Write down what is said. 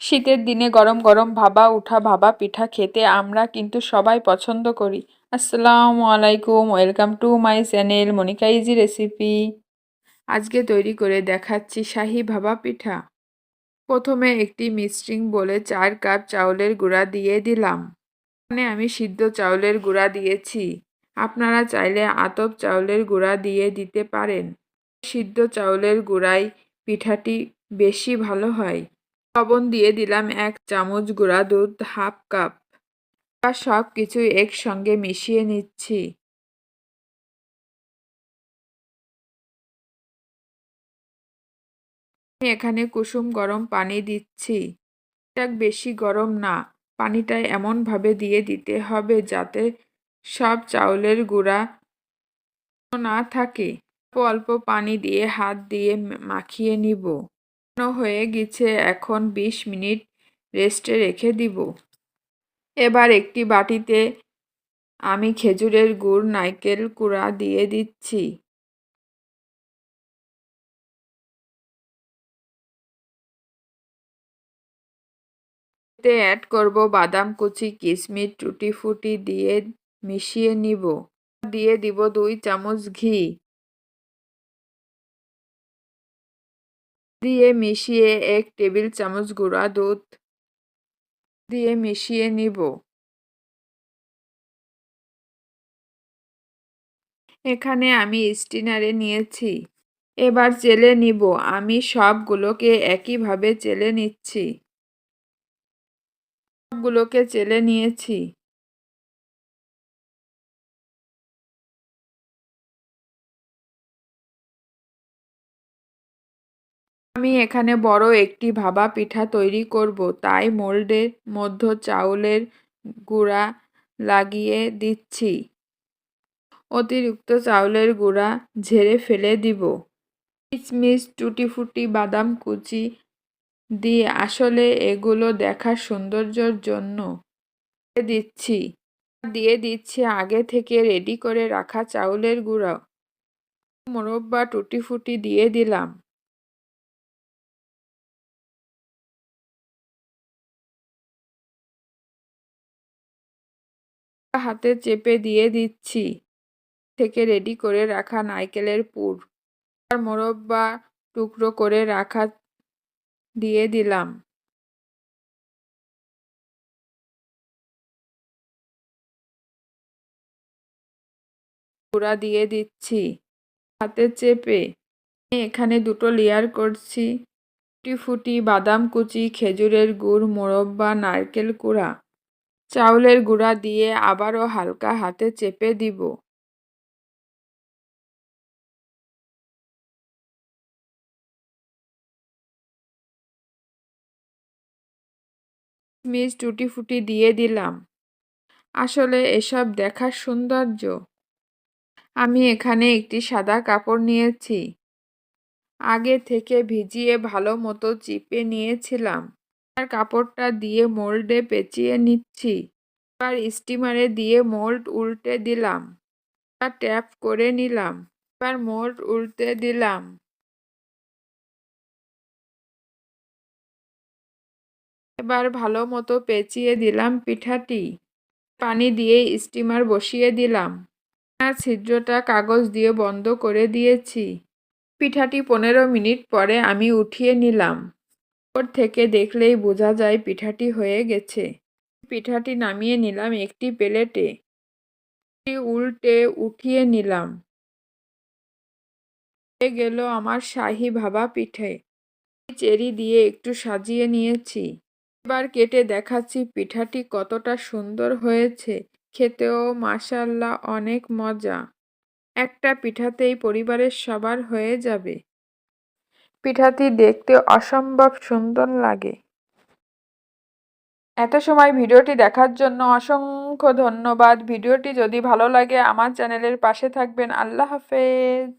শীতের দিনে গরম গরম ভাবা উঠা ভাবা পিঠা খেতে আমরা কিন্তু সবাই পছন্দ করি। আসসালামু আলাইকুম, welcome to my channel Monika easy recipe. আজকে তৈরি করে দেখাচ্ছি শাহি ভাবা পিঠা। প্রথমে একটি মিক্সিং বলে চার কাপ চাউলের গুঁড়া দিয়ে দিলাম। এখানে আমি সিদ্ধ চাউলের গুঁড়া দিয়েছি। আপনারা চাইলে আতপ চাউলের গুঁড়া দিয়ে দিতে পারেন। সিদ্ধ চাউলের গুঁড়াই পিঠাটি বেশি ভালো হয়। লবণ দিয়ে দিলাম এক চামচ গুঁড়া দুধ, হাফ কাপ। আর সব কিছু একসঙ্গে মিশিয়ে নিচ্ছি। এখানে কুসুম গরম পানি দিচ্ছি। এটা বেশি গরম না। পানিটা এমনভাবে দিয়ে দিতে হবে যাতে সব চাউলের গুঁড়া না থাকে। অল্প অল্প পানি দিয়ে হাত দিয়ে মাখিয়ে নিব। হয়ে গেছে, এখন ২০ মিনিট রেস্টে রেখে দিব। এবার একটি বাটিতে আমি খেজুরের গুড়, নারকেল কুড়া দিয়ে দিচ্ছি। এতে অ্যাড করব বাদাম, কুচি কিশমিশ টুটি ফুটি দিয়ে মিশিয়ে নিব। দিয়ে দিব দুই চামচ ঘি। দিয়ে মিশিয়ে এক টেবিল চামচ গুঁড়া দুধ দিয়ে মিশিয়ে নিব। এখানে আমি স্টিনারে নিয়েছি। এবার চেলে নিব। আমি সবগুলোকে একইভাবে চেলে নিচ্ছি। সবগুলোকে চেলে নিয়েছি। আমি এখানে বড় একটি ভাবা পিঠা তৈরি করব। তাই মোল্ডের মধ্য চাউলের গুঁড়া লাগিয়ে দিচ্ছি। অতিরিক্ত চাউলের গুঁড়া ঝেড়ে ফেলে দিব। কিচমিচ টুটিফুটি, বাদাম কুচি দিয়ে আসলে এগুলো দেখার সৌন্দর্যর জন্য দিচ্ছি। দিয়ে দিচ্ছি আগে থেকে রেডি করে রাখা চাউলের গুঁড়া। মোরব্বা টুটিফুটি দিয়ে দিলাম। হাতে চেপে দিয়ে দিচ্ছি। থেকে রেডি করে রাখা নারকেলের পুর। আর মোরব্বা টুকরো করে রাখা দিয়ে দিলাম। পুরা দিয়ে দিচ্ছি। হাতে চেপে এখানে দুটো লেয়ার করছি। ফুটি ফুটি বাদাম কুচি, খেজুরের গুড়, মোরব্বা, নারকেল কুড়া। চাউলের গুঁড়া দিয়ে আবারও হালকা হাতে চেপে দিব। মিস টুটি ফুটি দিয়ে দিলাম। আসলে এসব দেখার সৌন্দর্য। আমি এখানে একটি সাদা কাপড় নিয়েছি। আগে থেকে ভিজিয়ে ভালো মতো চিপে নিয়েছিলাম। কাপড়টা দিয়ে মোল্ডে পেঁচিয়ে নিচ্ছি। এবার স্টিমারে দিয়ে মোল্ড উল্টে দিলাম। আর ট্যাপ করে নিলাম। এবার মোল্ড উল্টে দিলাম। এবার ভালো মতো পেঁচিয়ে দিলাম পিঠাটি। পানি দিয়ে স্টিমার বসিয়ে দিলাম। আর ছিদ্রটা কাগজ দিয়ে বন্ধ করে দিয়েছি। পিঠাটি পনেরো মিনিট পরে আমি উঠিয়ে নিলাম। ওর থেকে দেখলেই বোঝা যায় পিঠাটি হয়ে গেছে। পিঠাটি নামিয়ে নিলাম একটি প্লেটে। উল্টে উঠিয়ে নিলাম। হয়ে গেল আমার শাহি ভাবা পিঠে। চেরি দিয়ে একটু সাজিয়ে নিয়েছি। এবার কেটে দেখাচ্ছি পিঠাটি কতটা সুন্দর হয়েছে। খেতেও মাসাল্লা অনেক মজা। একটা পিঠাতেই পরিবারের সবার হয়ে যাবে। পিঠাটি দেখতে অসম্ভব সুন্দর লাগে। এত সময় ভিডিওটি দেখার জন্য অসংখ্য ধন্যবাদ। ভিডিওটি যদি ভালো লাগে, আমার চ্যানেলের পাশে থাকবেন। আল্লাহ হাফেজ।